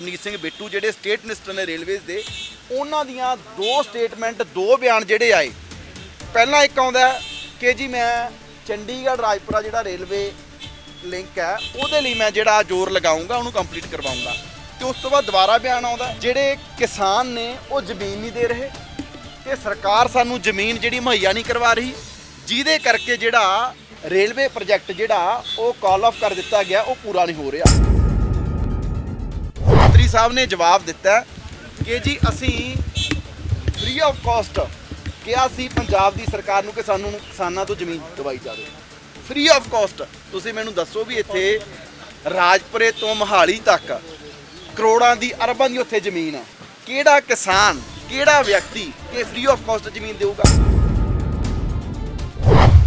ਰਵਨੀਤ ਸਿੰਘ ਬਿੱਟੂ ਜਿਹੜੇ state minister ਨੇ railways ਦੇ, ਉਹਨਾਂ ਦੀਆਂ ਦੋ ਸਟੇਟਮੈਂਟ, ਦੋ ਬਿਆਨ ਜਿਹੜੇ ਆਏ। ਪਹਿਲਾਂ ਇੱਕ ਆਉਂਦਾ ਕਿ ਜੀ ਮੈਂ ਚੰਡੀਗੜ੍ਹ, ਰਾਜਪੁਰਾ ਜਿਹੜਾ ਰੇਲਵੇ ਲਿੰਕ ਹੈ, ਉਹਦੇ ਲਈ ਮੈਂ ਜਿਹੜਾ ਜ਼ੋਰ ਲਗਾਉਂਗਾ, ਉਹਨੂੰ ਕੰਪਲੀਟ ਕਰਵਾਉਂਗਾ। ਤੇ ਉਸ ਤੋਂ ਬਾਅਦ ਦੁਬਾਰਾ ਬਿਆਨ ਆਉਂਦਾ ਜਿਹੜੇ ਕਿਸਾਨ ਨੇ, ਉਹ ਜ਼ਮੀਨ ਨਹੀਂ ਦੇ ਰਹੇ। ਤੇ ਸਰਕਾਰ ਸਾਨੂੰ ਜ਼ਮੀਨ ਜਿਹੜੀ ਮੁਹੱਈਆ ਨਹੀਂ ਕਰਵਾ ਰਹੀ, ਜਿਹਦੇ ਕਰਕੇ ਜਿਹੜਾ ਰੇਲਵੇ ਪ੍ਰੋਜੈਕਟ ਜਿਹੜਾ, ਉਹ ਕਾਲ ਆਫ ਕਰ ਦਿੱਤਾ ਗਿਆ, ਉਹ ਪੂਰਾ ਨਹੀਂ ਹੋ ਰਿਹਾ। ਮੰਤਰੀ ਸਾਹਿਬ ਨੇ ਜਵਾਬ ਦਿੱਤਾ ਕਿ ਜੀ ਅਸੀਂ ਫ੍ਰੀ ਆਫ ਕਾਸਟ ਕਿਹਾ ਸੀ ਪੰਜਾਬ ਦੀ ਸਰਕਾਰ ਨੂੰ ਕਿ ਸਾਨੂੰ ਕਿਸਾਨਾਂ ਤੋਂ ਜ਼ਮੀਨ ਦਵਾਈ ਜਾਵੇ। ਫ੍ਰੀ ਆਫ ਕਾਸਟ ਤੁਸੀਂ ਮੈਨੂੰ ਦੱਸੋ ਵੀ ਇੱਥੇ ਰਾਜਪੁਰੇ ਤੋਂ ਮਹਾਲੀ ਤੱਕ ਕਰੋੜਾਂ ਦੀ ਅਰਬਾਂ ਦੀ ਉੱਥੇ ਜ਼ਮੀਨ ਹੈ। ਕਿਹੜਾ ਕਿਸਾਨ, ਕਿਹੜਾ ਵਿਅਕਤੀ ਕਿ ਫ੍ਰੀ ਆਫ ਕਾਸਟ ਜ਼ਮੀਨ ਦੇਊਗਾ?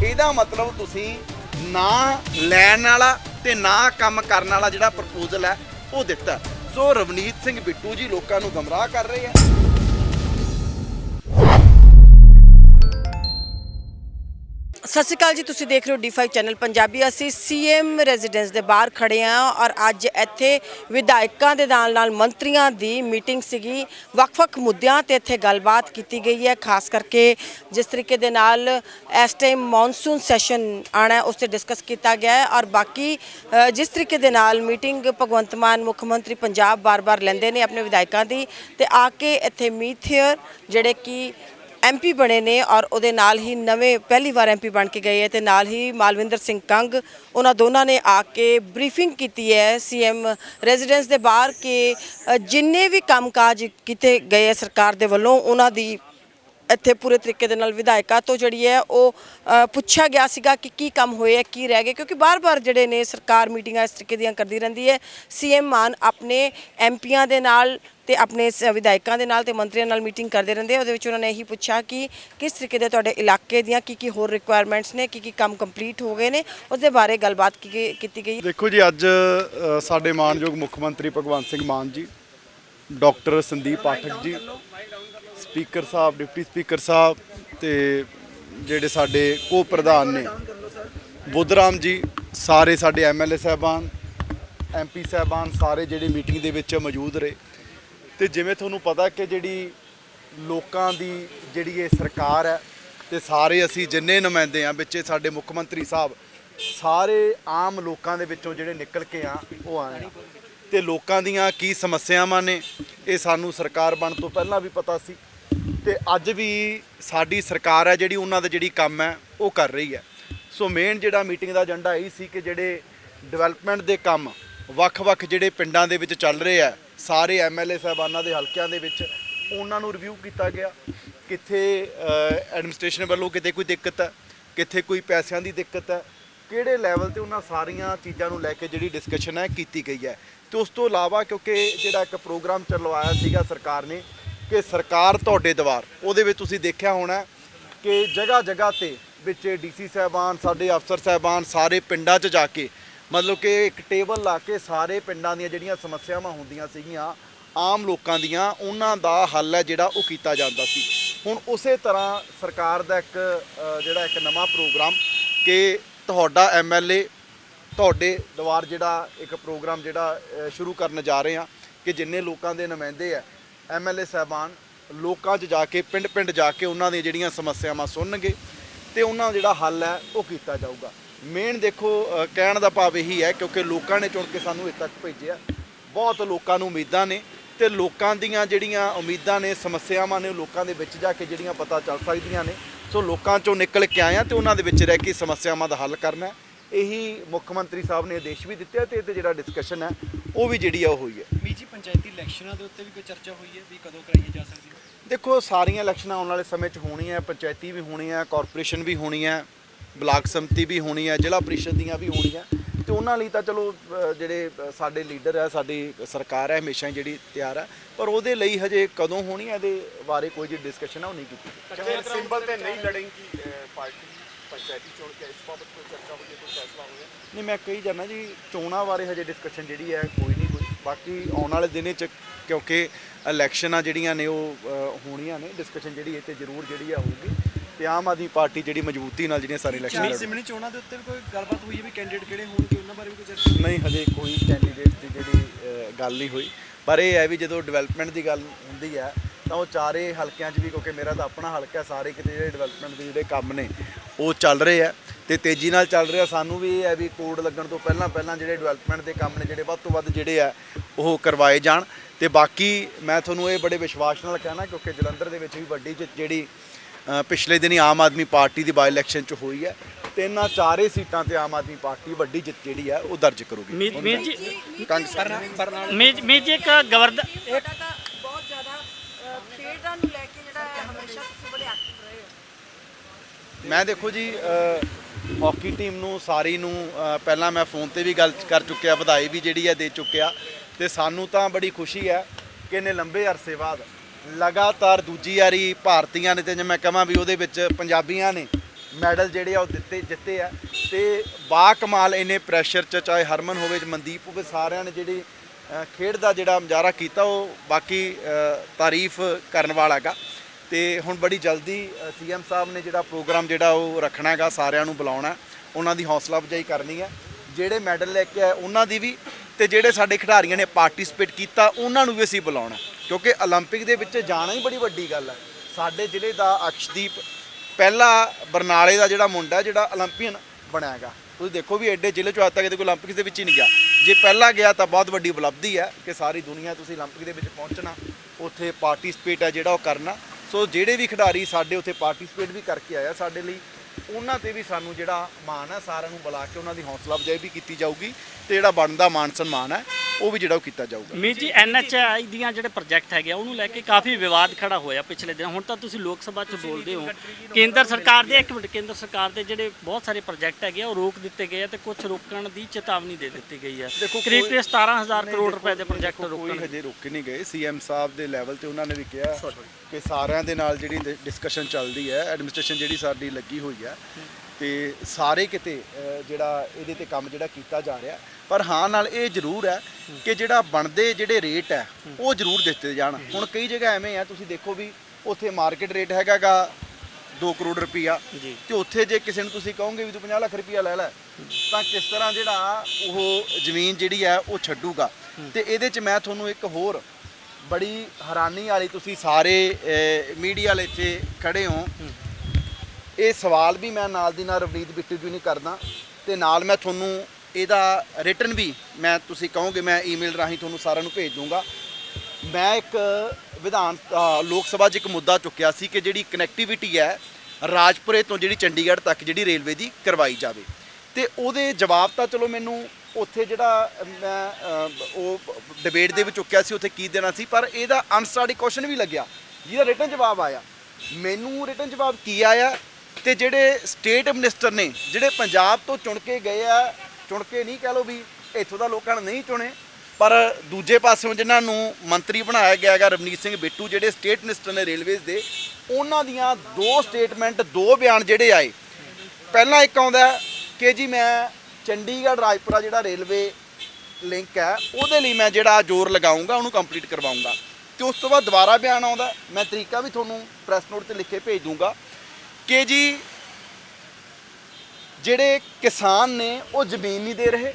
ਇਹਦਾ ਮਤਲਬ ਤੁਸੀਂ ਨਾ ਲੈਣ ਵਾਲਾ ਤੇ ਨਾ ਕੰਮ ਕਰਨ ਵਾਲਾ ਜਿਹੜਾ ਪ੍ਰਪੋਜ਼ਲ ਹੈ, ਉਹ ਦਿੱਤਾ। ਸੋ ਰਵਨੀਤ ਸਿੰਘ ਬਿੱਟੂ ਜੀ ਲੋਕਾਂ ਨੂੰ ਗਮਰਾਹ ਕਰ ਰਹੇ ਆ। ਸਤਿ ਸ਼੍ਰੀ ਅਕਾਲ ਜੀ, ਤੁਸੀਂ ਦੇਖ ਰਹੇ ਹੋ ਡੀ5 ਚੈਨਲ ਪੰਜਾਬੀ। ਅਸੀਂ ਸੀਐਮ ਰੈਜ਼ੀਡੈਂਸ ਦੇ ਬਾਹਰ ਖੜੇ ਆ ਔਰ ਅੱਜ ਇੱਥੇ ਵਿਧਾਇਕਾਂ ਦੇ ਨਾਲ ਨਾਲ ਮੰਤਰੀਆਂ ਦੀ ਮੀਟਿੰਗ ਸੀਗੀ। ਵੱਖ-ਵੱਖ ਮੁੱਦਿਆਂ ਤੇ ਇੱਥੇ ਗੱਲਬਾਤ ਕੀਤੀ ਗਈ ਹੈ, ਖਾਸ ਕਰਕੇ ਜਿਸ ਤਰੀਕੇ ਦੇ ਨਾਲ ਇਸ ਟਾਈਮ ਮੌਨਸੂਨ ਸੈਸ਼ਨ ਆਣਾ ਉਸ ਤੇ ਡਿਸਕਸ ਕੀਤਾ ਗਿਆ ਹੈ ਔਰ ਬਾਕੀ ਜਿਸ ਤਰੀਕੇ ਦੇ ਨਾਲ ਮੀਟਿੰਗ ਭਗਵੰਤ ਮਾਨ ਮੁੱਖ ਮੰਤਰੀ ਪੰਜਾਬ ਬਾਰ-ਬਾਰ ਲੈਂਦੇ ਨੇ ਆਪਣੇ ਵਿਧਾਇਕਾਂ ਦੀ, ਤੇ ਆ ਕੇ ਇੱਥੇ ਮੀਥੀਅਰ ਜਿਹੜੇ ਕਿ ਐਮਪੀ ਬਣੇ ਨੇ ਔਰ ਉਹਦੇ ਨਾਲ ਹੀ ਨਵੇਂ ਪਹਿਲੀ ਵਾਰ ਐਮਪੀ ਬਣ ਕੇ ਗਏ ਹੈ ਤੇ ਨਾਲ ਹੀ ਮਾਲਵਿੰਦਰ ਸਿੰਘ ਕੰਗ, ਉਹਨਾਂ ਦੋਨਾਂ ਨੇ ਆ ਕੇ ਬਰੀਫਿੰਗ ਕੀਤੀ ਹੈ ਸੀਐਮ ਰੈਜ਼ੀਡੈਂਸ ਦੇ ਬਾਹਰ ਕਿ ਜਿੰਨੇ ਵੀ ਕੰਮਕਾਜ ਕੀਤੇ ਗਏ ਹੈ ਸਰਕਾਰ ਦੇ ਵੱਲੋਂ, ਉਹਨਾਂ ਦੀ ਇੱਥੇ ਪੂਰੇ ਤਰੀਕੇ ਦੇ ਨਾਲ ਵਿਧਾਇਕਾਂ ਤੋਂ ਜਿਹੜੀ ਹੈ ਉਹ ਅ, ਪੁੱਛਿਆ ਗਿਆ ਸੀਗਾ ਕਿ ਕੀ ਕੰਮ ਹੋਏ ਹੈ ਕੀ ਰਹਿ ਗਏ ਕਿਉਂਕਿ ਬਾਰ-ਬਾਰ ਜਿਹੜੇ ਨੇ ਸਰਕਾਰ ਮੀਟਿੰਗਾਂ ਇਸ ਤਰੀਕੇ ਦੀਆਂ ਕਰਦੀ ਰਹਿੰਦੀ ਹੈ ਸੀਐਮ ਮਾਨ ਆਪਣੇ ਐਮਪੀਆਂ ਦੇ ਨਾਲ ਤੇ ਆਪਣੇ ਸ- ਵਿਧਾਇਕਾਂ ਦੇ ਨਾਲ ਤੇ ਮੰਤਰੀਆਂ ਨਾਲ ਮੀਟਿੰਗ ਕਰਦੇ ਰਹਿੰਦੇ ਆ। ਉਹਦੇ ਵਿੱਚ ਉਹਨਾਂ ਨੇ ਇਹੀ ਪੁੱਛਿਆ ਕਿ ਕਿਸ ਤਰੀਕੇ ਦੇ ਤੁਹਾਡੇ ਇਲਾਕੇ ਦੀਆਂ ਕੀ ਕੀ ਹੋਰ ਰਿਕੁਆਇਰਮੈਂਟਸ ਨੇ ਕੀ ਕੀ ਕੰਮ ਕੰਪਲੀਟ ਹੋ ਗਏ ਨੇ ਉਸ ਦੇ ਬਾਰੇ ਗੱਲਬਾਤ ਕੀ- ਕੀ- ਕੀਤੀ ਗਈ ਦੇਖੋ ਜੀ ਅੱਜ ਅ, ਸਾਡੇ ਮਾਨਯੋਗ ਮੁੱਖ ਮੰਤਰੀ ਭਗਵੰਤ ਸਿੰਘ ਮਾਨ ਜੀ ਡਾਕਟਰ ਸੰਦੀਪ ਪਾਠਕ ਜੀ ਸਪੀਕਰ ਸਾਹਿਬ, ਡਿਪਟੀ ਸਪੀਕਰ ਸਾਹਿਬ ਤੇ ਜਿਹੜੇ ਸਾਡੇ ਕੋ ਪ੍ਰਧਾਨ ਨੇ। ਬੁੱਧਰਾਮ ਜੀ, ਸਾਰੇ ਸਾਡੇ ਐਮਐਲਏ ਸਾਹਿਬਾਨ ਐਮਪੀ ਸਾਹਿਬਾਨ, ਸਾਰੇ ਜਿਹੜੇ ਮੀਟਿੰਗ ਦੇ ਵਿੱਚ ਮੌਜੂਦ ਰਹੇ। ਤੇ ਜਿਵੇਂ ਤੁਹਾਨੂੰ ਪਤਾ ਕਿ ਜਿਹੜੀ ਲੋਕਾਂ ਦੀ ਜਿਹੜੀ ਇਹ ਸਰਕਾਰ ਹੈ ਤੇ ਸਾਰੇ ਅਸੀਂ ਜਿੰਨੇ ਨੁਮਾਇੰਦੇ ਆ ਵਿੱਚੇ ਸਾਡੇ ਮੁੱਖ ਮੰਤਰੀ ਸਾਹਿਬ, ਸਾਰੇ ਆਮ ਲੋਕਾਂ ਦੇ ਵਿੱਚੋਂ ਜਿਹੜੇ ਨਿਕਲ ਕੇ ਆ, ਉਹ ਆਏ ਆ। ਤੇ ਲੋਕਾਂ ਦੀਆਂ ਕੀ ਸਮੱਸਿਆਵਾਂ ਨੇ, ਇਹ ਸਾਨੂੰ ਸਰਕਾਰ ਬਣ ਤੋਂ ਪਹਿਲਾਂ ਵੀ ਪਤਾ ਸੀ। ਤੇ ਅੱਜ ਵੀ ਸਾਡੀ ਸਰਕਾਰ ਹੈ ਜਿਹੜੀ ਉਹਨਾਂ ਦਾ ਜਿਹੜੀ ਕੰਮ ਹੈ, ਉਹ ਕਰ ਰਹੀ ਹੈ। ਸੋ ਮੇਨ ਜਿਹੜਾ ਮੀਟਿੰਗ ਦਾ ਏਜੰਡਾ ਇਹ ਸੀ ਕਿ ਜਿਹੜੇ ਡਿਵੈਲਪਮੈਂਟ ਦੇ ਕੰਮ ਵੱਖ-ਵੱਖ ਜਿਹੜੇ ਪਿੰਡਾਂ ਦੇ ਵਿੱਚ ਚੱਲ ਰਹੇ ਆ, ਸਾਰੇ ਐਮਐਲਏ ਸਾਹਿਬਾਨਾਂ ਦੇ ਹਲਕਿਆਂ ਦੇ ਵਿੱਚ ਉਹਨਾਂ ਨੂੰ ਰਿਵਿਊ ਕੀਤਾ ਗਿਆ। ਕਿੱਥੇ ਐਡਮਿਨਿਸਟ੍ਰੇਸ਼ਨ ਵੱਲੋਂ ਕਿਤੇ ਕੋਈ ਦਿੱਕਤ ਹੈ, ਕਿੱਥੇ ਕੋਈ ਪੈਸਿਆਂ ਦੀ ਦਿੱਕਤ ਹੈ, ਕਿਹੜੇ ਲੈਵਲ ਤੇ ਉਹਨਾਂ ਸਾਰੀਆਂ ਚੀਜ਼ਾਂ ਨੂੰ ਲੈ ਕੇ ਜਿਹੜੀ ਡਿਸਕਸ਼ਨ ਹੈ, ਕੀਤੀ ਗਈ ਹੈ। ਤੇ ਉਸ ਤੋਂ ਇਲਾਵਾ ਕਿਉਂਕਿ ਜਿਹੜਾ ਇੱਕ ਪ੍ਰੋਗਰਾਮ ਚਲਵਾਇਆ ਸੀਗਾ ਸਰਕਾਰ ਨੇ ਕਿ ਸਰਕਾਰ ਤੁਹਾਡੇ ਦਵਾਰ, ਉਹਦੇ ਵਿੱਚ ਤੁਸੀਂ ਦੇਖਿਆ ਹੋਣਾ ਕਿ ਜਗ੍ਹਾ ਜਗ੍ਹਾ ਤੇ ਵਿੱਚ ਡੀਸੀ ਸਾਹਿਬਾਨ, ਸਾਡੇ ਅਫਸਰ ਸਾਹਿਬਾਨ ਸਾਰੇ ਪਿੰਡਾਂ 'ਚ ਜਾ ਕੇ, ਮਤਲਬ ਕਿ ਇੱਕ ਟੇਬਲ ਲਾ ਕੇ ਸਾਰੇ ਪਿੰਡਾਂ ਦੀਆਂ ਜਿਹੜੀਆਂ ਸਮੱਸਿਆਵਾਂ ਹੁੰਦੀਆਂ ਸੀਗੀਆਂ, ਆਮ ਲੋਕਾਂ ਦੀਆਂ, ਉਹਨਾਂ ਦਾ ਹੱਲ ਹੈ ਜਿਹੜਾ ਉਹ ਕੀਤਾ ਜਾਂਦਾ ਸੀ। ਹੁਣ ਉਸੇ ਤਰ੍ਹਾਂ ਸਰਕਾਰ ਦਾ ਇੱਕ ਜਿਹੜਾ ਇੱਕ ਨਵਾਂ ਪ੍ਰੋਗਰਾਮ ਕਿ ਤੁਹਾਡਾ ਐਮਐਲਏ ਤੁਹਾਡੇ ਦੁਆਰ ਜਿਹੜਾ ਇੱਕ ਪ੍ਰੋਗਰਾਮ ਜਿਹੜਾ ਸ਼ੁਰੂ ਕਰਨ ਜਾ ਰਹੇ ਆ ਕਿ ਜਿੰਨੇ ਲੋਕਾਂ ਦੇ ਨੁਮਾਇੰਦੇ ਆ ਐਮਐਲਏ ਸਾਹਿਬਾਨ ਲੋਕਾਂ 'ਚ ਜਾ ਕੇ ਪਿੰਡ-ਪਿੰਡ ਜਾ ਕੇ ਉਹਨਾਂ ਦੀਆਂ ਜਿਹੜੀਆਂ ਸਮੱਸਿਆਵਾਂ ਸੁਣਨਗੇ ਤੇ ਉਹਨਾਂ ਦਾ ਜਿਹੜਾ ਹੱਲ ਹੈ ਉਹ ਕੀਤਾ ਜਾਊਗਾ। ਮੇਨ ਦੇਖੋ ਅ, ਕਹਿਣ ਦਾ ਭਾਵ ਇਹੀ ਹੈ ਕਿਉਂਕਿ ਲੋਕਾਂ ਨੇ ਚੁਣ ਕੇ ਸਾਨੂੰ ਇੱਥੇ ਤੱਕ ਭੇਜਿਆ। ਬਹੁਤ ਲੋਕਾਂ ਨੂੰ ਉਮੀਦਾਂ ਨੇ ਤੇ ਲੋਕਾਂ ਦੀਆਂ ਜਿਹੜੀਆਂ ਉਮੀਦਾਂ ਨੇ ਸਮੱਸਿਆਵਾਂ ਨੇ ਉਹ ਲੋਕਾਂ ਦੇ ਵਿੱਚ ਜਾ ਕੇ ਜਿਹੜੀਆਂ ਪਤਾ ਚੱਲ ਸਕਦੀਆਂ ਨੇ। ਸੋ ਲੋਕਾਂ ਚੋਂ ਨਿਕਲ ਕੇ ਆਏ ਆ ਤੇ ਉਹਨਾਂ ਦੇ ਵਿੱਚ ਰਹਿ ਕੇ ਸਮੱਸਿਆਵਾਂ ਦਾ ਹੱਲ ਕਰਨਾ ਹੈ। ਇਹੀ ਮੁੱਖ ਮੰਤਰੀ ਸਾਹਿਬ ਨੇ ਆਦੇਸ਼ ਵੀ ਦਿੱਤੇ ਆ ਤੇ ਇਹਤੇ ਜਿਹੜਾ ਡਿਸਕਸ਼ਨ ਹੈ ਉਹ ਵੀ ਜਿਹੜੀ ਆ ਉਹ ਹੋਈ ਹੈ। ਵੀ ਪੰਚਾਇਤੀ ਇਲੈਕਸ਼ਨਾਂ ਦੇ ਉੱਤੇ ਵੀ ਕੋਈ ਚਰਚਾ ਹੋਈ ਹੈ ਵੀ ਕਦੋਂ ਕਰਾਈਆਂ ਜਾ ਸਕਦੀਆਂ? ਦੇਖੋ ਸਾਰੀਆਂ ਇਲੈਕਸ਼ਨਾਂ ਆਉਣ ਵਾਲੇ ਸਮੇਂ 'ਚ ਹੋਣੀਆਂ ਪੰਚਾਇਤੀ ਵੀ ਹੋਣੀ ਹੈ ਕਾਰਪੋਰੇਸ਼ਨ ਵੀ ਹੋਣੀ ਹੈ ਬਲਾਕ ਸੰਮਤੀ ਵੀ ਹੋਣੀ ਹੈ ਜ਼ਿਲ੍ਹਾ ਪ੍ਰੀਸ਼ਦ ਦੀਆਂ ਵੀ ਹੋਣੀਆਂ। ਤੇ ਉਹਨਾਂ ਲਈ ਤਾਂ ਚਲੋ ਅ, ਜਿਹੜੇ ਅ, ਸਾਡੇ ਲੀਡਰ ਹੈ ਸਾਡੀ ਸਰਕਾਰ ਹੈ ਹਮੇਸ਼ਾ ਹੀ ਜਿਹੜੀ ਤਿਆਰ ਹੈ ਪਰ ਉਹਦੇ ਲਈ ਹਜੇ ਕਦੋਂ ਹੋਣੀ ਹੈ ਇਹਦੇ ਬਾਰੇ ਕੋਈ ਜਿਹੜੀ ਡਿਸਕਸ਼ਨ ਹੈ ਉਹ ਨਹੀਂ ਕੀਤੀ। ਚਾਹੇ ਸਿੰਬਲ ਤੇ ਨਹੀਂ ਲੜेंगी ਪਾਰਟੀ ਪੰਚਾਇਤੀ ਚੋਣ ਕੇ ਇਸ ਬਾਬਤ ਕੋਈ ਚਰਚਾ ਹੋਈ ਹੈ ਕੋਈ ਫੈਸਲਾ ਹੋਇਆ? ਨਹੀਂ ਮੈਂ ਕਹੀ ਜਾਣਾ ਜੀ ਚੋਣਾਂ ਬਾਰੇ ਹਜੇ ਡਿਸਕਸ਼ਨ ਜਿਹੜੀ ਹੈ ਕੋਈ ਨਹੀਂ ਕੋਈ ਬਾਕੀ ਆਉਣ ਵਾਲੇ ਦਿਨੇ ਚ ਕਿਉਂਕਿ ਇਲੈਕਸ਼ਨਾਂ ਜਿਹੜੀਆਂ ਨੇ ਉਹ ਅ, ਹੋਣੀਆਂ ਨੇ ਡਿਸਕਸ਼ਨ ਜਿਹੜੀ ਇਹ ਤੇ ਜ਼ਰੂਰ ਜਿਹੜੀ ਆ ਹੋਊਗੀ। ਤੇ ਆਮ ਆਦਮੀ ਪਾਰਟੀ ਜਿਹੜੀ ਮਜ਼ਬੂਤੀ ਨਾਲ ਜਿਹੜੀਆਂ ਸਾਰੇ ਇਲੈਕਸ਼ਨ ਚਾਰ ਸਿਮਣੀ ਚੋਣਾਂ ਦੇ ਉੱਤੇ ਵੀ ਕੋਈ ਗੱਲਬਾਤ ਹੋਈ ਹੈ ਵੀ ਕੈਂਡੀਡੇਟ ਕਿਹੜੇ ਹੋਣਗੇ ਉਹਨਾਂ ਬਾਰੇ ਵੀ ਕੋਈ ਚਰਚਾ ਨਹੀਂ ਹਜੇ ਕੋਈ ਕੈਂਡੀਡੇਟ ਦੀ ਜਿਹੜੀ ਗੱਲ ਨਹੀਂ ਹੋਈ। ਪਰ ਇਹ ਹੈ ਵੀ ਜਦੋਂ ਡਿਵੈਲਪਮੈਂਟ ਦੀ ਗੱਲ ਹੁੰਦੀ ਹੈ ਤਾਂ ਉਹ ਚਾਰੇ ਹਲਕਿਆਂ 'ਚ ਵੀ ਕਿਉਂਕਿ ਮੇਰਾ ਤਾਂ ਆਪਣਾ ਹਲਕਾ ਸਾਰੇ ਕਿਤੇ ਜਿਹੜੇ ਡਿਵੈਲਪਮੈਂਟ ਦੇ ਜਿਹੜੇ ਕੰਮ ਨੇ ਉਹ ਚੱਲ ਰਹੇ ਆ। ਤੇ ਤੇਜ਼ੀ ਨਾਲ ਚੱਲ ਰਿਹਾ। ਸਾਨੂੰ ਵੀ ਇਹ ਹੈ ਵੀ ਕੋਡ ਲੱਗਣ ਤੋਂ ਪਹਿਲਾਂ ਪਹਿਲਾਂ ਜਿਹੜੇ ਡਿਵੈਲਪਮੈਂਟ ਦੇ ਕੰਮ ਨੇ ਜਿਹੜੇ ਵੱਧ ਤੋਂ ਵੱਧ ਜਿਹੜੇ ਆ ਉਹ ਕਰਵਾਏ ਜਾਣ। ਤੇ ਬਾਕੀ ਮੈਂ ਤੁਹਾਨੂੰ ਇਹ ਬੜੇ ਵਿਸ਼ਵਾਸ ਨਾਲ ਕਹਿਣਾ ਕਿਉਂਕਿ ਜਲੰਧਰ ਦੇ ਵਿੱਚ ਵੀ ਵੱਡੀ ਜਿੱਤ ਜਿਹੜੀ ਪਿਛਲੇ ਦਿਨੀ ਆਮ ਆਦਮੀ ਪਾਰਟੀ ਦੀ ਬਾਈ ਇਲੈਕਸ਼ਨ 'ਚ ਹੋਈ ਹੈ। ਤੇ ਇਹਨਾਂ ਚਾਰੇ ਸੀਟਾਂ ਤੇ ਆਮ ਆਦਮੀ ਪਾਰਟੀ ਵੱਡੀ ਜਿੱਤ ਜਿਹੜੀ ਹੈ ਉਹ ਦਰਜ ਕਰੂਗੀ। ਮੀਤ ਮੀਤ ਜੀ ਕਾਂਗਰਸ ਮੀਤ ਮੀਤ ਜੀ ਇੱਕ ਗਵਰਨਰ ਤੁਹਾਡਾ ਤਾਂ ਬਹੁਤ ਜ਼ਿਆਦਾ ਅ, ਖੇਡਾਂ ਨੂੰ ਲੈ ਕੇ ਜਿਹੜਾ ਹੈ ਹਮੇਸ਼ਾ ਤੁਸੀਂ ਬੜੇ ਐਕਟਿਵ ਰਹੇ ਹੋ। ਮੈਂ ਦੇਖੋ ਜੀ ਹਾਕੀ ਟੀਮ ਨੂੰ, ਸਾਰੀ ਨੂੰ ਪਹਿਲਾਂ ਮੈਂ ਫੋਨ ਤੇ ਵੀ ਗੱਲ ਕਰ ਚੁੱਕਿਆ, ਵਧਾਈ ਵੀ ਜਿਹੜੀ ਹੈ ਦੇ ਚੁੱਕਿਆ। ਤੇ ਸਾਨੂੰ ਤਾਂ ਬੜੀ ਖੁਸ਼ੀ ਹੈ ਕਿ ਇਹਨੇ ਲੰਬੇ ਅਰਸੇ ਬਾਅਦ ਲਗਾਤਾਰ ਦੂਜੀ ਵਾਰੀ ਭਾਰਤੀਆਂ ਨੇ ਤੇ ਜੇ ਮੈਂ ਕਹਾਂ ਵੀ ਉਹਦੇ ਵਿੱਚ ਪੰਜਾਬੀਆਂ ਨੇ ਮੈਡਲ ਜਿਹੜੇ ਆ ਉਹ ਦਿੱਤੇ, ਜਿੱਤੇ ਆ। ਤੇ ਬਾ ਕਮਾਲ ਇਹਨੇ ਪ੍ਰੈਸ਼ਰ ਚ, ਚਾਹੇ ਹਰਮਨ ਹੋਵੇ ਮਨਦੀਪ ਹੋਵੇ, ਸਾਰਿਆਂ ਨੇ ਜਿਹੜੀ ਖੇਡ ਦਾ ਜਿਹੜਾ ਮੁਜ਼ਾਹਰਾ ਕੀਤਾ, ਉਹ ਬਾਕੀ ਤਾਰੀਫ ਕਰਨ ਵਾਲਾ ਹੈਗਾ। ਤੇ ਹੁਣ ਬੜੀ ਜਲਦੀ ਸੀਐਮ ਸਾਹਿਬ ਨੇ ਜਿਹੜਾ ਪ੍ਰੋਗਰਾਮ ਜਿਹੜਾ ਉਹ ਰੱਖਣਾ ਹੈਗਾ, ਸਾਰਿਆਂ ਨੂੰ ਬੁਲਾਉਣਾ ਉਹਨਾਂ ਦੀ ਹੌਸਲਾ ਅਫਜ਼ਾਈ ਕਰਨੀ ਹੈ। ਜਿਹੜੇ ਮੈਡਲ ਲੈ ਕੇ ਆਏ, ਉਹਨਾਂ ਦੀ ਵੀ ਤੇ ਜਿਹੜੇ ਸਾਡੇ ਖਿਡਾਰੀਆਂ ਨੇ ਪਾਰਟਿਸਿਪੇਟ ਕੀਤਾ, ਉਹਨਾਂ ਨੂੰ ਵੀ ਅਸੀਂ ਬੁਲਾਉਣਾ ਕਿਉਂਕਿ 올림픽 ਦੇ ਵਿੱਚ ਜਾਣਾ ਹੀ ਬੜੀ ਵੱਡੀ ਗੱਲ ਹੈ। ਸਾਡੇ ਜ਼ਿਲ੍ਹੇ ਦਾ ਅਕਸ਼ਦੀਪ, ਪਹਿਲਾ ਬਰਨਾਲੇ ਦਾ ਜਿਹੜਾ ਮੁੰਡਾ ਜਿਹੜਾ 올림픽ਨ ਬਣਾਏਗਾ ਤੁਸੀਂ ਦੇਖੋ ਵੀ ਐਡੇ ਜ਼ਿਲ੍ਹੇ ਚੋਂ ਆਤਾ ਕਿਤੇ ਕੋਈ 올림픽ਸ ਦੇ ਵਿੱਚ ਹੀ ਨਹੀਂ ਗਿਆ। ਜੇ ਪਹਿਲਾ ਗਿਆ ਤਾਂ ਬਹੁਤ ਵੱਡੀ ਉਪਲਬਧੀ ਹੈ ਕਿ ਸਾਰੀ ਦੁਨੀਆ ਤੁਸੀਂ 올림픽 ਦੇ ਵਿੱਚ ਪਹੁੰਚਣਾ, ਉੱਥੇ ਪਾਰਟਿਸਿਪੇਟ ਹੈ ਜਿਹੜਾ ਉਹ ਕਰਨਾ। ਸੋ ਜਿਹੜੇ ਵੀ ਖਿਡਾਰੀ ਸਾਡੇ ਉੱਥੇ ਪਾਰਟਿਸਿਪੇਟ ਵੀ ਕਰਕੇ ਆਇਆ ਸਾਡੇ ਲਈ, ਉਹਨਾਂ ਤੇ ਵੀ ਸਾਨੂੰ ਜਿਹੜਾ ਮਾਣ ਹੈ, ਸਾਰਿਆਂ ਨੂੰ ਬੁਲਾ ਕੇ ਉਹਨਾਂ ਦੀ ਹੌਸਲਾ ਅਫਜ਼ਾਈ ਵੀ ਕੀਤੀ ਜਾਊਗੀ ਤੇ ਜਿਹੜਾ ਬਣਦਾ ਮਾਣ ਸਨਮਾਨ ਹੈ ਉਹ ਵੀ ਜਿਹੜਾ ਉਹ ਕੀਤਾ ਜਾਊਗਾ। ਮੀਤ ਜੀ ਐਨਐਚਆਈ ਦੀਆਂ ਜਿਹੜੇ ਪ੍ਰੋਜੈਕਟ ਹੈਗੇ ਆ, ਉਹਨੂੰ ਲੈ ਕੇ ਕਾਫੀ ਵਿਵਾਦ ਖੜਾ ਹੋਇਆ ਪਿਛਲੇ ਦਿਨ। ਹੁਣ ਤਾਂ ਤੁਸੀਂ ਲੋਕ ਸਭਾ 'ਚ ਬੋਲਦੇ ਹੋ। ਕੇਂਦਰ ਸਰਕਾਰ ਦੇ ਇੱਕ ਮਿੰਟ ਕੇਂਦਰ ਸਰਕਾਰ ਦੇ ਜਿਹੜੇ ਬਹੁਤ ਸਾਰੇ ਪ੍ਰੋਜੈਕਟ ਹੈਗੇ ਆ ਉਹ ਰੋਕ ਦਿੱਤੇ ਗਏ ਆ ਤੇ ਕੁਝ ਰੋਕਣ ਦੀ ਚੇਤਾਵਨੀ ਦੇ ਦਿੱਤੀ ਗਈ ਹੈ ਦੇਖੋ ਕਰੀਬ ਕੋਈ- 17000 ਕਰੋੜ ਰੁਪਏ ਦੇ ਪ੍ਰੋਜੈਕਟ ਕੋਈ ਰੋਕਣ ਹਜੇ ਰੁਕੇ ਨਹੀਂ ਗਏ। ਸੀਐਮ ਸਾਹਿਬ ਦੇ ਲੈਵਲ ਤੇ ਉਹਨਾਂ ਨੇ ਵੀ ਕਿਹਾ ਕਿ ਸਾਰਿਆਂ ਦੇ ਨਾਲ ਜਿਹੜੀ ਡਿਸਕਸ਼ਨ ਚੱਲਦੀ ਹੈ ਐਡਮਿਨਿਸਟ੍ਰੇਸ਼ਨ ਜਿਹੜੀ ਸਾਡੀ ਲੱਗੀ ਹੋਈ ਹੈ ਤੇ ਸਾਰੇ ਕਿਤੇ ਅਹ, ਜਿਹੜਾ ਇਹਦੇ ਤੇ ਕੰਮ ਜਿਹੜਾ ਕੀਤਾ ਜਾ ਰਿਹਾ ਪਰ ਹਾਂ ਨਾਲ ਇਹ ਜ਼ਰੂਰ ਹੈ ਕਿ ਜਿਹੜਾ ਬਣਦੇ ਜਿਹੜੇ ਰੇਟ ਹੈ ਉਹ ਜ਼ਰੂਰ ਦਿੱਤੇ ਜਾਣ। ਹੁਣ ਕਈ ਜਗ੍ਹਾ ਐਵੇਂ ਆ ਤੁਸੀਂ ਦੇਖੋ ਵੀ ਉੱਥੇ ਮਾਰਕੀਟ ਰੇਟ ਹੈਗਾਗਾ 2 ਕਰੋੜ ਰੁਪਈਆ। ਜੀ। ਤੇ ਉੱਥੇ ਜੇ ਕਿਸੇ ਨੂੰ ਤੁਸੀਂ ਕਹੋਗੇ ਵੀ ਤੂੰ 50 ਲੱਖ ਰੁਪਈਆ ਲੈ ਲੈ ਤਾਂ ਕਿਸ ਤਰ੍ਹਾਂ ਜਿਹੜਾ ਉਹ ਜ਼ਮੀਨ ਜਿਹੜੀ ਹੈ ਉਹ ਛੱਡੂਗਾ। ਤੇ ਇਹਦੇ 'ਚ ਮੈਂ ਤੁਹਾਨੂੰ ਇੱਕ ਹੋਰ ਬੜੀ ਹੈਰਾਨੀ ਵਾਲੀ ਤੁਸੀਂ ਸਾਰੇ ਮੀਡੀਆ ਵਾਲੇ ਇੱਥੇ ਖੜੇ ਹੋ। ਇਹ ਸਵਾਲ ਵੀ ਮੈਂ ਨਾਲ ਦੀ ਨਾਲ ਰਵਨੀਤ ਬਿੱਟੂ ਜੀ ਨੂੰ ਕਰਦਾ ਤੇ ਨਾਲ ਮੈਂ ਤੁਹਾਨੂੰ ਇਹਦਾ ਰਿਟਰਨ ਵੀ ਮੈਂ ਤੁਸੀਂ ਕਹੋਗੇ, ਮੈਂ ਈਮੇਲ ਰਾਹੀਂ ਤੁਹਾਨੂੰ ਸਾਰਿਆਂ ਨੂੰ ਭੇਜ ਦੂੰਗਾ। ਮੈਂ ਇੱਕ ਵਿਧਾਨ ਲੋਕ ਸਭਾ 'ਚ ਇੱਕ ਮੁੱਦਾ ਚੁੱਕਿਆ ਸੀ ਕਿ ਜਿਹੜੀ ਕਨੈਕਟੀਵਿਟੀ ਹੈ ਰਾਜਪੁਰੇ ਤੋਂ ਜਿਹੜੀ ਚੰਡੀਗੜ੍ਹ ਤੱਕ ਜਿਹੜੀ ਰੇਲਵੇ ਦੀ ਕਰਵਾਈ ਜਾਵੇ। ਤੇ ਉਹਦੇ ਜਵਾਬ ਤਾਂ ਚਲੋ ਮੈਨੂੰ ਉੱਥੇ ਜਿਹੜਾ, ਮੈਂ ਉਹ ਡਿਬੇਟ ਦੇ ਵਿੱਚ ਚੁੱਕਿਆ ਸੀ, ਉੱਥੇ ਕੀ ਦੇਣਾ ਸੀ, ਪਰ ਇਹਦਾ ਅਨਸਟਾਰਡ ਕੁਐਸਚਨ ਵੀ ਲੱਗਿਆ, ਜਿਹਦਾ ਰਿਟਰਨ ਜਵਾਬ ਆਇਆ। ਮੈਨੂੰ ਰਿਟਰਨ ਜਵਾਬ ਕੀ ਆਇਆ ਤੇ ਜਿਹੜੇ ਸਟੇਟ ਮਿਨਿਸਟਰ ਨੇ, ਜਿਹੜੇ ਪੰਜਾਬ ਤੋਂ ਚੁਣ ਕੇ ਗਏ ਆ ਚੁਣ ਕੇ ਨਹੀਂ ਕਹਿ ਲੋ ਵੀ ਇੱਥੋਂ ਦਾ ਲੋਕਾਂ ਨੇ ਨਹੀਂ ਚੁਣੇ। ਪਰ ਦੂਜੇ ਪਾਸਿਓਂ ਜਿਨ੍ਹਾਂ ਨੂੰ ਮੰਤਰੀ ਬਣਾਇਆ ਗਿਆ ਹੈਗਾ ਰਵਨੀਤ ਸਿੰਘ ਬਿੱਟੂ, ਜਿਹੜੇ ਸਟੇਟ ਮਿਨਿਸਟਰ ਨੇ ਰੇਲਵੇਜ਼ ਦੇ, ਉਹਨਾਂ ਦੀਆਂ ਦੋ ਸਟੇਟਮੈਂਟ, ਦੋ ਬਿਆਨ ਜਿਹੜੇ ਆਏ। ਪਹਿਲਾਂ ਇੱਕ ਆਉਂਦਾ ਕਿ ਜੀ ਮੈਂ ਚੰਡੀਗੜ੍ਹ, ਰਾਜਪੁਰਾ ਜਿਹੜਾ ਰੇਲਵੇ ਲਿੰਕ ਹੈ, ਉਹਦੇ ਲਈ ਮੈਂ ਜਿਹੜਾ ਜ਼ੋਰ ਲਗਾਉਂਗਾ, ਉਹਨੂੰ ਕੰਪਲੀਟ ਕਰਵਾਉਂਗਾ। ਤੇ ਉਸ ਤੋਂ ਬਾਅਦ ਦੁਬਾਰਾ ਬਿਆਨ ਆਉਂਦਾ ਮੈਂ ਤਰੀਕਾ ਵੀ ਤੁਹਾਨੂੰ ਪ੍ਰੈਸ ਨੋਟ ਤੇ ਲਿਖ ਕੇ ਭੇਜ ਦੂੰਗਾ ਕਿ ਜੀ ਜਿਹੜੇ ਕਿਸਾਨ ਨੇ, ਉਹ ਜ਼ਮੀਨ ਨਹੀਂ ਦੇ ਰਹੇ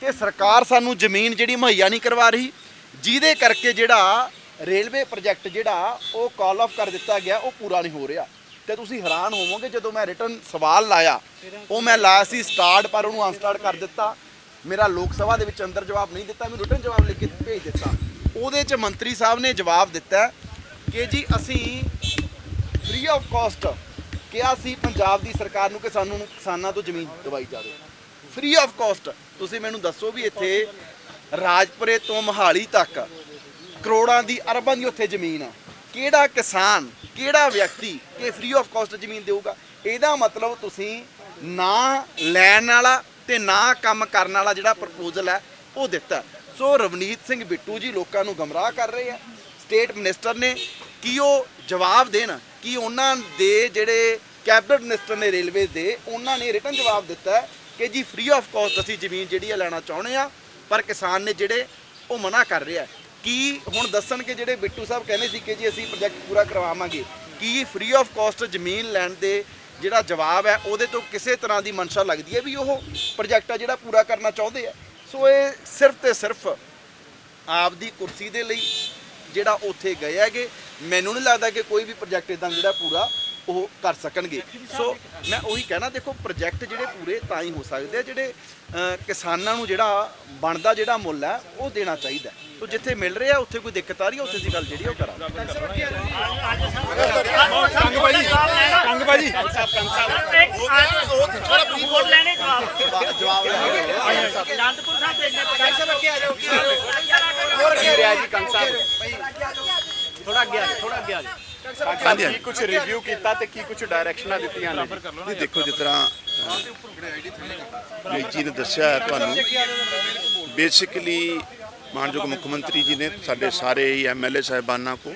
ਤੇ ਸਰਕਾਰ ਸਾਨੂੰ ਜ਼ਮੀਨ ਜਿਹੜੀ ਮੁਹੱਈਆ ਨਹੀਂ ਕਰਵਾ ਰਹੀ, ਜਿਹਦੇ ਕਰਕੇ ਜਿਹੜਾ ਰੇਲਵੇ ਪ੍ਰੋਜੈਕਟ ਜਿਹੜਾ, ਉਹ ਕਾਲ ਆਫ ਕਰ ਦਿੱਤਾ ਗਿਆ, ਉਹ ਪੂਰਾ ਨਹੀਂ ਹੋ ਰਿਹਾ। ਤੇ ਤੁਸੀਂ ਹੈਰਾਨ ਹੋਵੋਗੇ, ਜਦੋਂ ਮੈਂ ਰਿਟਰਨ ਸਵਾਲ ਲਾਇਆ, ਉਹ ਮੈਂ ਲਾਇਆ ਸੀ ਸਟਾਰਟ, ਪਰ ਉਹਨੂੰ ਅਨਸਟਾਰਟ ਕਰ ਦਿੱਤਾ। ਮੇਰਾ ਲੋਕ ਸਭਾ ਦੇ ਵਿੱਚ ਅੰਦਰ ਜਵਾਬ ਨਹੀਂ ਦਿੱਤਾ, ਮੈਨੂੰ ਰਿਟਰਨ ਜਵਾਬ ਲਿਖ ਕੇ ਭੇਜ ਦਿੱਤਾ। ਉਹਦੇ 'ਚ ਮੰਤਰੀ ਸਾਹਿਬ ਨੇ ਜਵਾਬ ਦਿੱਤਾ ਕਿ ਜੀ ਅਸੀਂ ਫ੍ਰੀ ਆਫ ਕਾਸਟ ਕਿਹਾ ਸੀ ਪੰਜਾਬ ਦੀ ਸਰਕਾਰ ਨੂੰ ਕਿ ਸਾਨੂੰ ਕਿਸਾਨਾਂ ਤੋਂ ਜ਼ਮੀਨ ਦਵਾਈ ਜਾਵੇ। ਫ੍ਰੀ ਆਫ ਕਾਸਟ ਤੁਸੀਂ ਮੈਨੂੰ ਦੱਸੋ ਵੀ ਇੱਥੇ ਰਾਜਪੁਰੇ ਤੋਂ ਮਹਾਲੀ ਤੱਕ ਕਰੋੜਾਂ ਦੀ, ਅਰਬਾਂ ਦੀ ਉੱਥੇ ਜ਼ਮੀਨ ਆ। ਕਿਹੜਾ ਕਿਸਾਨ, ਕਿਹੜਾ ਵਿਅਕਤੀ ਕਿ ਫ੍ਰੀ ਆਫ ਕਾਸਟ ਜ਼ਮੀਨ ਦੇਊਗਾ? ਇਹਦਾ ਮਤਲਬ ਤੁਸੀਂ ਨਾ ਲੈਣ ਵਾਲਾ ਤੇ ਨਾ ਕੰਮ ਕਰਨ ਵਾਲਾ ਜਿਹੜਾ ਪ੍ਰਪੋਜ਼ਲ ਹੈ, ਉਹ ਦਿੱਤਾ। ਸੋ ਰਵਨੀਤ ਸਿੰਘ ਬਿੱਟੂ ਜੀ ਲੋਕਾਂ ਨੂੰ ਗਮਰਾਹ ਕਰ ਰਹੇ ਆ। ਸਟੇਟ ਮਿਨਿਸਟਰ ਨੇ ਕੀ ਉਹ ਜਵਾਬ ਦੇਣ? ਕਿ ਉਹਨਾਂ ਦੇ ਜਿਹੜੇ ਕੈਬਨਿਟ ਮਿਨਿਸਟਰ ਨੇ ਰੇਲਵੇ ਦੇ, ਉਹਨਾਂ ਨੇ ਰਿਟਨ ਜਵਾਬ ਦਿੱਤਾ ਕਿ ਜੀ ਫ੍ਰੀ ਆਫ ਕਾਸਟ ਅਸੀਂ ਜ਼ਮੀਨ ਜਿਹੜੀ ਆ ਲੈਣਾ ਚਾਹੁੰਦੇ ਆ, ਪਰ ਕਿਸਾਨ ਨੇ ਜਿਹੜੇ ਉਹ ਮਨਾ ਕਰ ਰਿਹਾ। ਕੀ ਹੁਣ ਦੱਸਣ ਕਿ ਜਿਹੜੇ ਬਿੱਟੂ ਸਾਹਿਬ ਕਹਿੰਦੇ ਸੀ ਕਿ ਜੀ ਅਸੀਂ ਪ੍ਰੋਜੈਕਟ ਪੂਰਾ ਕਰਵਾਵਾਂਗੇ, ਕੀ ਫ੍ਰੀ ਆਫ ਕਾਸਟ ਜ਼ਮੀਨ ਲੈਣ ਦੇ ਜਿਹੜਾ ਜਵਾਬ ਹੈ, ਉਹਦੇ ਤੋਂ ਕਿਸੇ ਤਰ੍ਹਾਂ ਦੀ ਮਨਸ਼ਾ ਲੱਗਦੀ ਹੈ ਵੀ ਉਹ ਪ੍ਰੋਜੈਕਟ ਆ ਜਿਹੜਾ ਪੂਰਾ ਕਰਨਾ ਚਾਹੁੰਦੇ ਆ? ਸੋ ਇਹ ਸਿਰਫ ਤੇ ਸਿਰਫ ਆਪਦੀ ਕੁਰਸੀ ਦੇ ਲਈ ਜਿਹੜਾ ਉੱਥੇ ਗਏ ਹੈਗੇ ਮੈਨੂੰ ਨਹੀਂ ਲੱਗਦਾ ਕਿ ਕੋਈ ਵੀ ਪ੍ਰੋਜੈਕਟ ਇਦਾਂ ਜਿਹੜਾ ਪੂਰਾ ਉਹ ਕਰ ਸਕਣਗੇ। ਸੋ ਮੈਂ ਉਹੀ ਕਹਿਣਾ ਦੇਖੋ ਪ੍ਰੋਜੈਕਟ ਜਿਹੜੇ ਪੂਰੇ ਤਾਂ ਹੀ ਹੋ ਸਕਦੇ ਆ ਜਿਹੜੇ ਕਿਸਾਨਾਂ ਨੂੰ ਜਿਹੜਾ ਬਣਦਾ ਜਿਹੜਾ ਮੁੱਲ ਹੈ ਉਹ ਦੇਣਾ ਚਾਹੀਦਾ। ਸੋ ਜਿੱਥੇ ਮਿਲ ਰਿਹਾ ਉੱਥੇ ਕੋਈ ਦਿੱਕਤ ਆ ਰਹੀ ਹੈ ਉੱਥੇ ਦੀ ਗੱਲ ਜਿਹੜੀ ਉਹ ਕੰਗ ਕੰਗ ਇੱਕ ਹੋਰ ਲੈਣੇ ਜਵਾਬ ਜਵਾਬ ਅਨੰਦਪੁਰ ਸਾਹਿਬ ਭੇਜਣੇ ਪੜਾ ਹਾਂਜੀ ਕੀ ਕੁਝ ਰਿਵਿਊ ਕੀਤਾ ਤੇ ਕੀ ਕੁਝ ਡਾਇਰੈਕਸ਼ਨਾਂ ਦਿੱਤੀਆਂ ਨੇ ਨਹੀਂ ਦੇਖੋ ਜਿਸ ਤਰ੍ਹਾਂ ਅਹ, ਜੀ ਨੇ ਦੱਸਿਆ ਹੈ ਤੁਹਾਨੂੰ ਬੇਸਿਕਲੀ ਮਾਨਯੋਗ ਮੁੱਖ ਮੰਤਰੀ ਜੀ ਨੇ ਸਾਡੇ ਸਾਰੇ ਹੀ ਐਮਐਲਏ ਸਾਹਿਬਾਨਾਂ ਕੋ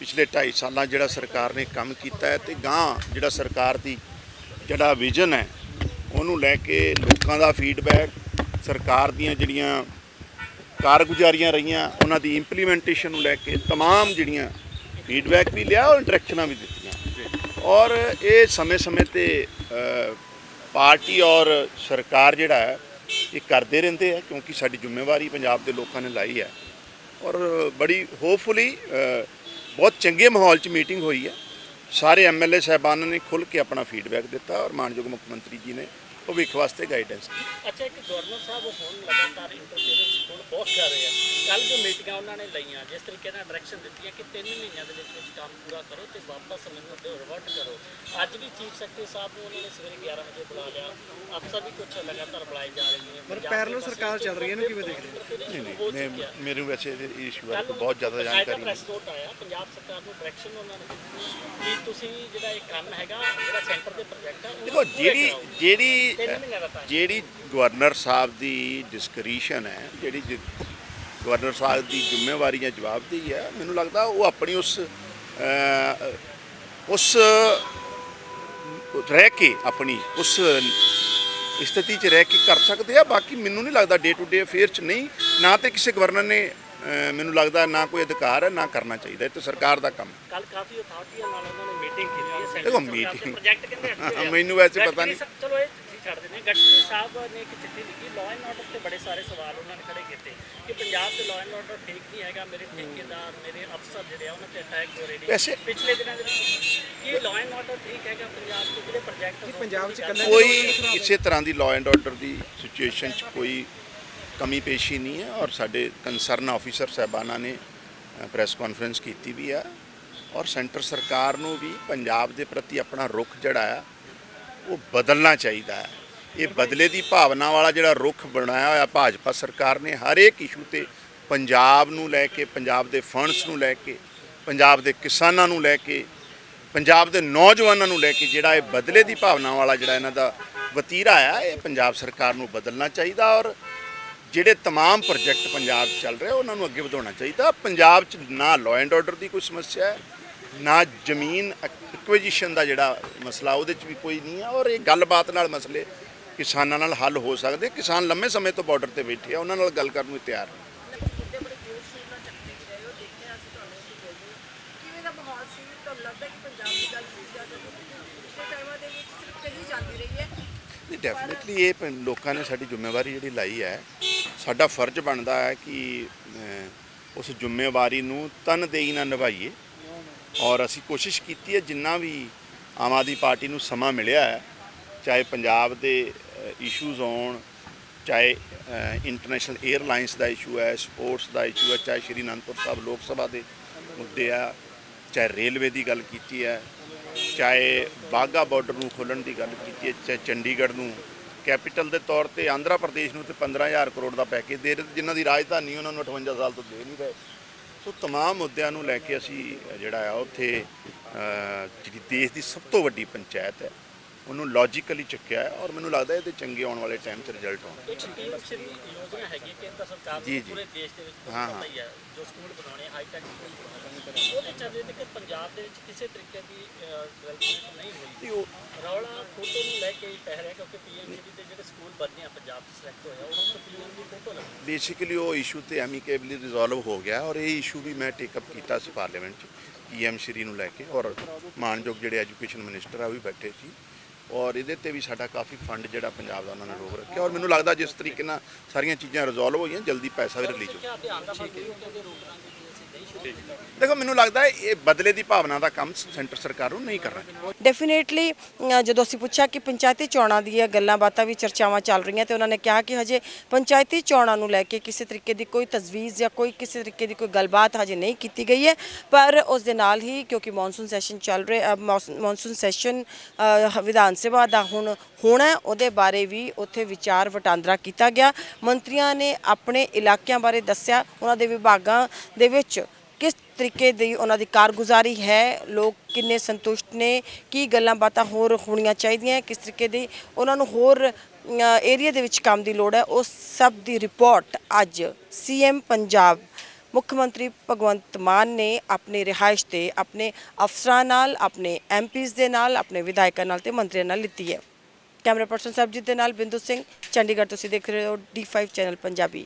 ਪਿਛਲੇ 2.5 ਸਾਲਾਂ ਜਿਹੜਾ ਸਰਕਾਰ ਨੇ ਕੰਮ ਕੀਤਾ ਹੈ ਤੇ ਗਾਂ ਜਿਹੜਾ ਸਰਕਾਰ ਦੀ ਜਿਹੜਾ ਵਿਜ਼ਨ ਹੈ ਉਹਨੂੰ ਲੈ ਕੇ ਲੋਕਾਂ ਦਾ ਫੀਡਬੈਕ ਸਰਕਾਰ ਦੀਆਂ ਜਿਹੜੀਆਂ ਕਾਰਗੁਜ਼ਾਰੀਆਂ ਰਹੀਆਂ ਉਹਨਾਂ ਦੀ ਇੰਪਲੀਮੈਂਟੇਸ਼ਨ ਨੂੰ ਲੈ ਕੇ तमाम ਜਿਹੜੀਆਂ ਫੀਡਬੈਕ ਵੀ ਲਿਆ ਔਰ ਇੰਟਰੈਕਸ਼ਨਾਂ ਵੀ ਦਿੱਤੀਆਂ। ਔਰ ਇਹ ਸਮੇਂ-ਸਮੇਂ ਤੇ ਪਾਰਟੀ ਔਰ ਸਰਕਾਰ ਜਿਹੜਾ ਹੈ, ਇਹ ਕਰਦੇ ਰਹਿੰਦੇ ਆ ਕਿਉਂਕਿ ਸਾਡੀ ਜ਼ਿੰਮੇਵਾਰੀ ਪੰਜਾਬ ਦੇ ਲੋਕਾਂ ਨੇ ਲਾਈ ਹੈ। ਔਰ ਬੜੀ ਹੋਪਫੁਲੀ ਬਹੁਤ ਚੰਗੇ ਮਾਹੌਲ 'ਚ ਮੀਟਿੰਗ ਹੋਈ ਹੈ। ਸਾਰੇ ਐਮਐਲਏ ਸਾਹਿਬਾਨਾਂ ਨੇ ਖੁੱਲ੍ਹ ਕੇ ਆਪਣਾ ਫੀਡਬੈਕ ਦਿੱਤਾ ਔਰ ਮਾਨਯੋਗ ਮੁੱਖ ਮੰਤਰੀ ਜੀ ਨੇ ਭਵਿੱਖ ਵਾਸਤੇ ਗਾਈਡੈਂਸ ਅੱਛਾ ਇੱਕ ਗਵਰਨਰ ਸਾਹਿਬ ਹੁਣ ਲਗਾਤਾਰ ਇੰਟਰਫੇਰੈਂਸ ਹੁਣ ਬਹੁਤ ਕਰ ਰਹੇ ਆ। ਕੱਲ ਜੋ ਮੀਟਿੰਗਾਂ ਉਹਨਾਂ ਨੇ ਲਈਆਂ ਜਿਸ ਤਰੀਕੇ ਨਾਲ ਡਾਇਰੈਕਸ਼ਨ ਦਿੱਤੀਆਂ ਕਿ 3 ਮਹੀਨਿਆਂ ਦੇ ਵਿੱਚ ਵਿੱਚ ਕੰਮ ਪੂਰਾ ਕਰੋ ਤੇ ਵਾਪਸ ਮੈਨੂੰ ਤੇ ਰਿਵਰਟ ਕਰੋ। ਅੱਜ ਵੀ ਚੀਫ ਸੈਕਟਰੀ ਸਾਹਿਬ ਨੂੰ ਉਹਨਾਂ ਨੇ ਸਵੇਰੇ 11 ਵਜੇ ਬੁਲਾ ਲਿਆ। ਅਫਸਰ ਵੀ ਕੁਝ ਲਗਾਤਾਰ ਬੁਲਾਏ ਜਾ ਰਹੇ ਨੇ। ਪਰ ਪੈਰਲਲ ਸਰਕਾਰ ਚੱਲ ਰਹੀ ਹੈ ਇਹਨੂੰ ਕਿਵੇਂ ਦੇਖਦੇ ਨਹੀਂ ਨਹੀਂ ਮੈਨੂੰ ਵੈਸੇ ਇਹ ਇਸ਼ੂ ਬਾਰੇ ਬਹੁਤ ਜ਼ਿਆਦਾ ਜਾਣਕਾਰੀ ਨਹੀਂ। ਆਇਆ ਪੰਜਾਬ ਸਰਕਾਰ ਨੂੰ ਡਾਇਰੈਕਸ਼ਨ ਉਹਨਾਂ ਨੇ ਦਿੱਤੀ ਕਿ ਤੁਸੀਂ ਜਿਹੜਾ ਇਹ ਕੰਮ ਹੈਗਾ ਜਿਹੜਾ ਸੈਂਟਰ ਦੇ ਪ੍ਰੋਜੈਕਟ ਆ ਦੇਖੋ ਜਿਹੜੀ। ਜਿਹੜੀ ਜਿਹੜੀ ਗਵਰਨਰ ਸਾਹਿਬ ਦੀ ਡਿਸਕ੍ਰੀਸ਼ਨ ਹੈ ਜਿਹੜੀ ਗਵਰਨਰ ਸਾਹਿਬ ਦੀ ਜ਼ਿੰਮੇਵਾਰੀ ਜਾਂ ਜਵਾਬਦੇਹੀ ਹੈ ਮੈਨੂੰ ਲੱਗਦਾ ਉਹ ਆਪਣੀ ਉਸ ਉਸ ਰਹਿ ਕੇ ਆਪਣੀ ਉਸ ਸਥਿਤੀ 'ਚ ਰਹਿ ਕੇ ਕਰ ਸਕਦੇ ਆ। ਬਾਕੀ ਮੈਨੂੰ ਨਹੀਂ ਲੱਗਦਾ ਡੇ ਟੂ ਡੇ ਅਫੇਅਰ 'ਚ ਨਹੀਂ ਨਾ ਤੇ ਕਿਸੇ ਗਵਰਨਰ ਨੇ ਮੈਨੂੰ ਲੱਗਦਾ ਨਾ ਕੋਈ ਅਧਿਕਾਰ ਹੈ ਨਾ ਕਰਨਾ ਚਾਹੀਦਾ। ਇਹ ਤਾਂ ਸਰਕਾਰ ਦਾ ਕੰਮ ਹੈ। ਕੱਲ ਕਾਫੀ ਅਥਾਰਟੀਆਂ ਨਾਲ ਉਹਨਾਂ ਨੇ ਮੀਟਿੰਗ ਕੀਤੀ ਹੈ ਸੈਂਟਰ ਸਰਕਾਰ ਦੇ ਪ੍ਰੋਜੈਕਟ ਆ। ਮੈਨੂੰ ਵੈਸੇ ਪਤਾ ਨਹੀਂ। ਚਲੋ ਇਹ ਛੱਡ ਦਿੰਦੇ ਗਡਕਰੀ ਸਾਹਿਬ ਨੇ ਇੱਕ ਚਿੱਠੀ ਲਿਖੀ ਲਾਅ ਐਂਡ ਆਰਡਰ ਤੇ ਬੜੇ ਸਾਰੇ ਸਵਾਲ ਉਹਨਾਂ ਨੇ ਖੜੇ ਕੀਤੇ ਕਿ ਪੰਜਾਬ ਤੇ ਲਾਅ ਐਂਡ ਆਰਡਰ ਠੀਕ ਨਹੀਂ ਹੈਗਾ ਮੇਰੇ ਠੇਕੇਦਾਰ ਮੇਰੇ ਅਫਸਰ ਜਿਹੜੇ ਆ ਉਹਨਾਂ ਤੇ ਅਟੈਕ ਹੋ ਰਹੇ ਨੇ। ਵੈਸੇ- ਪਿਛਲੇ ਦਿਨਾਂ ਦੇ ਵਿੱਚ ਕੀ ਲਾਅ ਐਂਡ ਆਰਡਰ ਠੀਕ ਹੈਗਾ ਪੰਜਾਬ ਦੇ ਜਿਹੜੇ ਪ੍ਰੋਜੈਕਟ ਪੰਜਾਬ 'ਚ ਇਕੱਲੇ ਕੋਈ ਕਿਸੇ ਤਰ੍ਹਾਂ ਦੀ ਲਾਅ ਐਂਡ ਆਰਡਰ ਦੀ ਸਿਚੁਏਸ਼ਨ 'ਚ ਕੋਈ ਕਮੀ ਪੇਸ਼ੀ ਨਹੀਂ ਹੈ ਔਰ ਸਾਡੇ ਕੰਸਰਨ ਆਫੀਸਰ ਸਾਹਿਬਾਨਾਂ ਨੇ ਪ੍ਰੈਸ ਕਾਨਫਰੰਸ ਕੀਤੀ ਵੀ ਹੈ ਔਰ ਸੈਂਟਰ ਸਰਕਾਰ ਨੂੰ ਵੀ ਪੰਜਾਬ ਦੇ ਪ੍ਰਤੀ ਆਪਣਾ ਰੁਖ ਜਿਹੜਾ ਆ ਉਹ ਬਦਲਣਾ ਚਾਹੀਦਾ ਹੈ ਇਹ ਬਦਲੇ ਦੀ ਭਾਵਨਾ ਵਾਲਾ ਜਿਹੜਾ ਰੁਖ ਬਣਾਇਆ ਹੋਇਆ ਭਾਜਪਾ ਸਰਕਾਰ ਨੇ ਹਰ ਇੱਕ ਇਸ਼ੂ ਤੇ ਪੰਜਾਬ ਨੂੰ ਲੈ ਕੇ ਪੰਜਾਬ ਦੇ ਫੰਡਸ ਨੂੰ ਲੈ ਕੇ ਪੰਜਾਬ ਦੇ ਕਿਸਾਨਾਂ ਨੂੰ ਲੈ ਕੇ ਪੰਜਾਬ ਦੇ ਨੌਜਵਾਨਾਂ ਨੂੰ ਲੈ ਕੇ ਜਿਹੜਾ ਇਹ ਬਦਲੇ ਦੀ ਭਾਵਨਾ ਵਾਲਾ ਜਿਹੜਾ ਇਹਨਾਂ ਦਾ ਵਤੀਰਾ ਆ ਇਹ ਪੰਜਾਬ ਸਰਕਾਰ ਨੂੰ ਬਦਲਣਾ ਚਾਹੀਦਾ ਔਰ ਜਿਹੜੇ तमाम ਪ੍ਰੋਜੈਕਟ ਪੰਜਾਬ 'ਚ ਚੱਲ ਰਹੇ ਉਹਨਾਂ ਨੂੰ ਅੱਗੇ ਵਧਾਉਣਾ ਚਾਹੀਦਾ ਪੰਜਾਬ 'ਚ ਨਾ ਲਾਅ ਐਂਡ ਆਰਡਰ ਦੀ ਕੋਈ ਸਮੱਸਿਆ ਹੈ ਨਾ ਜ਼ਮੀਨ ਐਕੁਜੀਸ਼ਨ ਦਾ ਜਿਹੜਾ ਮਸਲਾ ਉਹਦੇ 'ਚ ਵੀ ਕੋਈ ਨਹੀਂ ਹੈ ਔਰ ਇਹ ਗੱਲਬਾਤ ਨਾਲ ਮਸਲੇ ਕਿਸਾਨਾਂ ਨਾਲ ਹੱਲ ਹੋ ਸਕਦੇ। ਕਿਸਾਨ ਲੰਮੇ ਸਮੇਂ ਤੋਂ ਬਾਰਡਰ ਤੇ ਬੈਠੇ ਆ ਉਹਨਾਂ ਨਾਲ ਗੱਲ ਕਰਨ ਨੂੰ ਤਿਆਰ ਨੇ। ਨਹੀਂ ਡੈਫੀਨਿਟਲੀ ਇਹ ਲੋਕਾਂ ਨੇ ਸਾਡੀ ਜ਼ਿੰਮੇਵਾਰੀ ਜਿਹੜੀ ਲਾਈ ਹੈ ਸਾਡਾ ਫਰਜ਼ ਬਣਦਾ ਹੈ ਕਿ ਉਸ ਜ਼ਿੰਮੇਵਾਰੀ ਨੂੰ ਤਨਦੇਹੀ ਨਾਲ ਨਿਭਾਈਏ। ਔਰ ਅਸੀਂ ਕੋਸ਼ਿਸ਼ ਕੀਤੀ ਹੈ, ਜਿੰਨਾ ਵੀ ਆਮ ਆਦਮੀ ਪਾਰਟੀ ਨੂੰ ਸਮਾਂ ਮਿਲਿਆ ਹੈ, ਚਾਹੇ ਪੰਜਾਬ ਦੇ ਇਸ਼ੂਜ਼ ਆਉਣ ਚਾਹੇ ਇੰਟਰਨੈਸ਼ਨਲ 에ਅਰਲਾਈਨਸ ਦਾ ਇਸ਼ੂ ਹੈ ਸਪੋਰਟਸ ਦਾ ਇਸ਼ੂ ਹੈ, ਚਾਹੇ ਸ਼੍ਰੀ ਅਨੰਦਪੁਰ ਸਾਹਿਬ ਲੋਕ ਸਭਾ ਦੇ ਮੁੱਦੇ ਆ, ਚਾਹੇ ਰੇਲਵੇ ਦੀ ਗੱਲ ਕੀਤੀ ਹੈ, ਚਾਹੇ ਬਾਗਾ ਬਾਰਡਰ ਨੂੰ ਖੋਲਣ ਦੀ ਗੱਲ ਕੀਤੀ ਹੈ, ਚਾਹੇ ਚੰਡੀਗੜ੍ਹ ਨੂੰ ਕੈਪੀਟਲ ਦੇ ਤੌਰ ਤੇ ਆਂਧਰਾ ਪ੍ਰਦੇਸ਼ ਨੂੰ ਤੇ 15000 ਕਰੋੜ ਦਾ ਪੈਕੇਜ ਦੇ ਰਹੇ ਜਿਨ੍ਹਾਂ ਦੀ ਰਾਜਧਾਨੀ ਉਹਨਾਂ ਨੂੰ 58 ਸਾਲ ਤੋਂ ਦੇ ਨਹੀਂ ਰਹੇ। ਸੋ तमाम ਮੁੱਦਿਆਂ ਨੂੰ ਲੈ ਕੇ ਅਸੀਂ ਅ, ਜਿਹੜਾ ਆ ਉੱਥੇ ਅ, ਜਿਹੜੀ ਦੇਸ਼ ਦੀ ਸਭ ਤੋਂ ਵੱਡੀ ਪੰਚਾਇਤ ਹੈ ਉਹਨੂੰ ਲੌਜੀਕਲੀ ਚੱਕਿਆ ਹੈ ਔਰ ਮੈਨੂੰ ਲੱਗਦਾ ਇਹਦੇ ਚੰਗੇ ਆਉਣ ਵਾਲੇ ਟਾਈਮ 'ਚ ਰਿਜ਼ਲਟ ਆਉਣਗੇ ਇੱਕ ਟੀਮ ਸ਼੍ਰੀ ਯੋਜਨਾ ਹੈਗੀ ਕੇਂਦਰ ਸਰਕਾਰ ਦੀ। ਪੂਰੇ ਦੇਸ਼ ਦੇ ਵਿੱਚ। ਪਤਾ ਹੀ ਹੈ ਜੋ ਸਕੂਲ ਬਣਾਉਣੇ ਹਾਈ ਟੈਕ ਸਕੂਲ ਬਣਾਉਣੇ। ਉਹਦੇ ਚੱਲਦੇ ਤੇ ਕਿ ਪੰਜਾਬ ਦੇ ਵਿੱਚ ਕਿਸੇ ਤਰੀਕੇ ਦੀ ਡਿਵੈਲਪਮੈਂਟ ਨਹੀਂ ਹੋਈ। ਰੌਲਾ ਫੋਟੋ ਨੂੰ ਲੈ ਕੇ ਹੀ ਪੈ ਰਿਹਾ ਕਿਉਂਕਿ ਪੀਐਮਜੀ ਦੇ ਜਿਹੜੇ ਸਕੂਲ ਬਣਨੇ ਆ ਪੰਜਾਬ 'ਚ ਸਿਲੈਕਟ ਹੋਇਆ ਉਹਨਾਂ ਤੋਂ ਪੀਐਮ ਦੀ ਫੋਟੋ ਲੱਗੀ ਬੇਸਿਕਲੀ ਉਹ ਇਸ਼ੂ ਤੇ ਐਮੀਕੇਬਲੀ ਰਿਜ਼ੋਲਵ ਹੋ ਗਿਆ ਔਰ ਇਹ ਇਸ਼ੂ ਵੀ ਮੈਂ ਟੇਕ ਅਪ ਕੀਤਾ ਸੀ ਪਾਰਲੀਮੈਂਟ 'ਚ ਪੀਐਮ ਸ਼੍ਰੀ ਨੂੰ ਲੈ ਕੇ ਔਰ ਮਾਨਯੋਗ ਜਿਹੜੇ ਐਜੂਕੇਸ਼ਨ ਮਿਨਿਸਟਰ ਆ ਉਹ ਵੀ ਬੈਠੇ ਸੀ। ਔਰ ਇਹਦੇ ਤੇ ਵੀ ਸਾਡਾ ਕਾਫੀ ਫੰਡ ਜਿਹੜਾ ਪੰਜਾਬ ਦਾ ਉਹਨਾਂ ਨੇ ਰੋਕ ਰੱਖਿਆ ਔਰ ਮੈਨੂੰ ਲੱਗਦਾ ਜਿਸ ਤਰੀਕੇ ਨਾਲ ਸਾਰੀਆਂ ਚੀਜ਼ਾਂ ਰਿਜ਼ੋਲਵ ਹੋਈਆਂ ਜਲਦੀ ਪੈਸਾ ਵੀ ਰਿਲੀਜ਼ ਹੋ। ਦੇਖੋ, ਮੈਨੂੰ ਲੱਗਦਾ ਹੈ ਇਹ ਬਦਲੇ ਦੀ ਭਾਵਨਾ ਦਾ ਕੰਮ ਸੈਂਟਰ ਸਰਕਾਰ ਨੂੰ ਨਹੀਂ ਕਰਨਾ ਚਾਹੀਦਾ। ਡੈਫੀਨੇਟਲੀ ਜਦੋਂ ਅਸੀਂ ਪੁੱਛਿਆ ਕਿ ਪੰਚਾਇਤੀ ਚੋਣਾਂ ਦੀਆਂ ਗੱਲਾਂ ਬਾਤਾਂ ਵੀ ਚਰਚਾਵਾਂ ਚੱਲ ਰਹੀਆਂ ਤੇ ਉਹਨਾਂ ਨੇ ਕਿਹਾ ਕਿ ਹਜੇ ਪੰਚਾਇਤੀ ਚੋਣਾਂ ਨੂੰ ਲੈ ਕੇ ਕਿਸੇ ਤਰੀਕੇ ਦੀ ਕੋਈ ਤਜਵੀਜ਼ ਜਾਂ ਕੋਈ ਕਿਸੇ ਤਰੀਕੇ ਦੀ ਕੋਈ ਗੱਲਬਾਤ ਹਜੇ ਨਹੀਂ ਕੀਤੀ ਗਈ ਹੈ। ਪਰ ਉਸ ਦੇ ਨਾਲ ਹੀ ਕਿਉਂਕਿ ਮੌਨਸੂਨ ਸੈਸ਼ਨ ਚੱਲ ਰਿਹਾ ਮੌਨਸੂਨ ਸੈਸ਼ਨ ਵਿਧਾਨ ਸਭਾ ਦਾ ਹੁਣ, ਹੋਣਾ ਉਹਦੇ ਬਾਰੇ ਵੀ ਉੱਥੇ ਵਿਚਾਰ ਵਟਾਂਦਰਾ ਕੀਤਾ ਗਿਆ। ਮੰਤਰੀਆਂ ਨੇ ਆਪਣੇ ਇਲਾਕਿਆਂ ਬਾਰੇ ਦੱਸਿਆ, ਉਹਨਾਂ ਦੇ ਵਿਭਾਗਾਂ ਦੇ ਵਿੱਚ ਕਿਸ ਤਰੀਕੇ ਦੀ ਉਹਨਾਂ ਦੀ ਕਾਰਗੁਜ਼ਾਰੀ ਹੈ? ਲੋਕ ਕਿੰਨੇ ਸੰਤੁਸ਼ਟ ਨੇ? ਕੀ ਗੱਲਾਂ ਬਾਤਾਂ ਹੋਰ ਹੋਣੀਆਂ ਚਾਹੀਦੀਆਂ? ਕਿਸ ਤਰੀਕੇ ਦੀ ਉਹਨਾਂ ਨੂੰ ਹੋਰ ਏਰੀਆ ਦੇ ਵਿੱਚ ਕੰਮ ਦੀ ਲੋੜ ਹੈ? ਉਸ ਸਭ ਦੀ ਰਿਪੋਰਟ ਅੱਜ ਸੀਐਮ ਪੰਜਾਬ ਮੁੱਖ ਮੰਤਰੀ ਭਗਵੰਤ ਮਾਨ ਨੇ ਆਪਣੇ ਰਿਹਾਇਸ਼ ਤੇ ਆਪਣੇ ਅਫਸਰਾਂ ਨਾਲ, ਆਪਣੇ ਐਮਪੀਜ਼ ਦੇ ਨਾਲ, ਆਪਣੇ ਵਿਧਾਇਕਾਂ ਨਾਲ ਤੇ ਮੰਤਰੀਆਂ ਨਾਲ ਲਿੱਤੀ ਹੈ। ਕੈਮਰਾ ਪਰਸਨ ਸਰਬਜੀਤ ਦੇ ਨਾਲ ਬਿੰਦੂ ਸਿੰਘ, ਚੰਡੀਗੜ੍ਹ ਤੁਸੀਂ ਦੇਖ ਰਹੇ ਹੋ D5 ਚੈਨਲ ਪੰਜਾਬੀ।